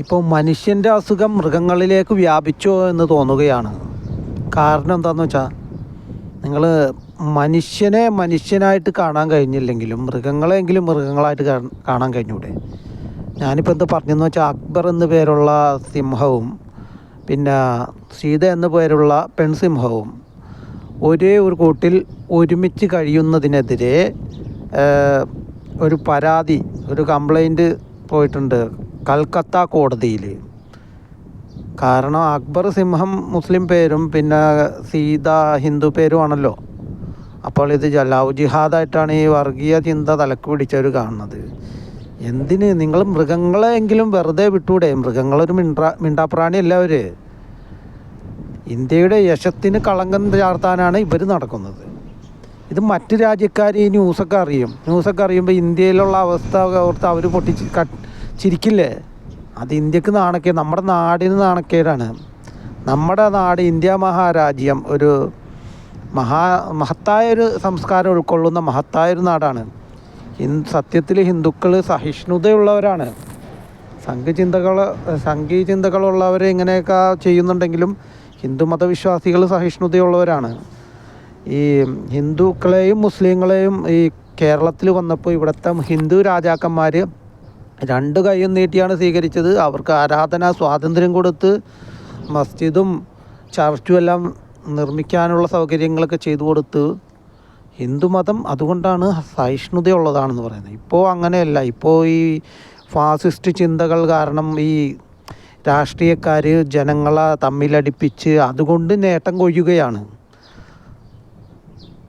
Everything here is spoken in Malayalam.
ഇപ്പോൾ മനുഷ്യന്റെ അസുഖം മൃഗങ്ങളിലേക്ക് വ്യാപിച്ചോ എന്ന് തോന്നുകയാണ്. കാരണം എന്താണെന്ന് വെച്ചാൽ നിങ്ങൾ മനുഷ്യനെ മനുഷ്യനായിട്ട് കാണാൻ കഴിഞ്ഞില്ലെങ്കിലും മൃഗങ്ങളെങ്കിലും മൃഗങ്ങളായിട്ട് കാണാൻ കഴിഞ്ഞൂടെ? ഞാനിപ്പോൾ എന്ത് പറഞ്ഞെന്ന് വെച്ചാൽ അക്ബർ എന്ന് പേരുള്ള സിംഹവും പിന്നെ സീത എന്ന് പേരുള്ള പെൺസിംഹവും ഒരേ ഒരു കൂട്ടിൽ ഒരുമിച്ച് കഴിയുന്നതിനെതിരെ ഒരു പരാതി ഒരു കംപ്ലൈന്റ് പോയിട്ടുണ്ട്. കൽക്കത്ത കോടതിയിൽ കാരണം അക്ബർ സിംഹം മുസ്ലിം പേരും പിന്നെ സീത ഹിന്ദു പേരുമാണല്ലോ. അപ്പോൾ ഇത് ജലാവ് ജിഹാദായിട്ടാണ് ഈ വർഗീയ ചിന്ത തലക്ക് പിടിച്ചവർ കാണുന്നത്. എന്തിന്? നിങ്ങൾ മൃഗങ്ങളെങ്കിലും വെറുതെ വിട്ടൂടെ? മൃഗങ്ങളൊരു മിണ്ടാ മിണ്ടാപ്രാണിയല്ല അവർ ഇന്ത്യയുടെ യശത്തിന് കളങ്കം ചാർത്താനാണ് ഇവർ നടക്കുന്നത്. ഇത് മറ്റ് രാജ്യക്കാർ ഈ ന്യൂസൊക്കെ അറിയും. ന്യൂസൊക്കെ അറിയുമ്പോൾ ഇന്ത്യയിലുള്ള അവസ്ഥ ഓർത്ത് അവർ പൊട്ടിച്ച് കട്ട് ചിരിക്കില്ലേ? അത് ഇന്ത്യയ്ക്ക് നാണക്കേ നമ്മുടെ നാടിന് നാണക്കേടാണ്. നമ്മുടെ നാട് ഇന്ത്യ മഹാരാജ്യം ഒരു മഹാ മഹത്തായ ഒരു സംസ്കാരം ഉൾക്കൊള്ളുന്ന മഹത്തായ ഒരു നാടാണ്. സത്യത്തിൽ ഹിന്ദുക്കൾ സഹിഷ്ണുതയുള്ളവരാണ്. സംഘചിന്തകൾ സംഘീചിന്തകളുള്ളവർ ഇങ്ങനെയൊക്കെ ചെയ്യുന്നുണ്ടെങ്കിലും ഹിന്ദു മതവിശ്വാസികൾ സഹിഷ്ണുതയുള്ളവരാണ്. ഈ ഹിന്ദുക്കളെയും മുസ്ലിങ്ങളെയും ഈ കേരളത്തിൽ വന്നപ്പോൾ ഇവിടുത്തെ ഹിന്ദു രാജാക്കന്മാർ രണ്ട് കൈയും നീട്ടിയാണ് സ്വീകരിച്ചത്. അവർക്ക് ആരാധനാ സ്വാതന്ത്ര്യം കൊടുത്ത് മസ്ജിദും ചർച്ചും എല്ലാം നിർമ്മിക്കാനുള്ള സൗകര്യങ്ങളൊക്കെ ചെയ്തു കൊടുത്ത് ഹിന്ദുമതം അതുകൊണ്ടാണ് സഹിഷ്ണുതയുള്ളതാണെന്ന് പറയുന്നത്. ഇപ്പോൾ അങ്ങനെയല്ല. ഇപ്പോൾ ഈ ഫാസിസ്റ്റ് ചിന്തകൾ കാരണം ഈ രാഷ്ട്രീയക്കാർ ജനങ്ങളെ തമ്മിലടിപ്പിച്ച് അതുകൊണ്ട് നേട്ടം കൊയ്യുകയാണ്.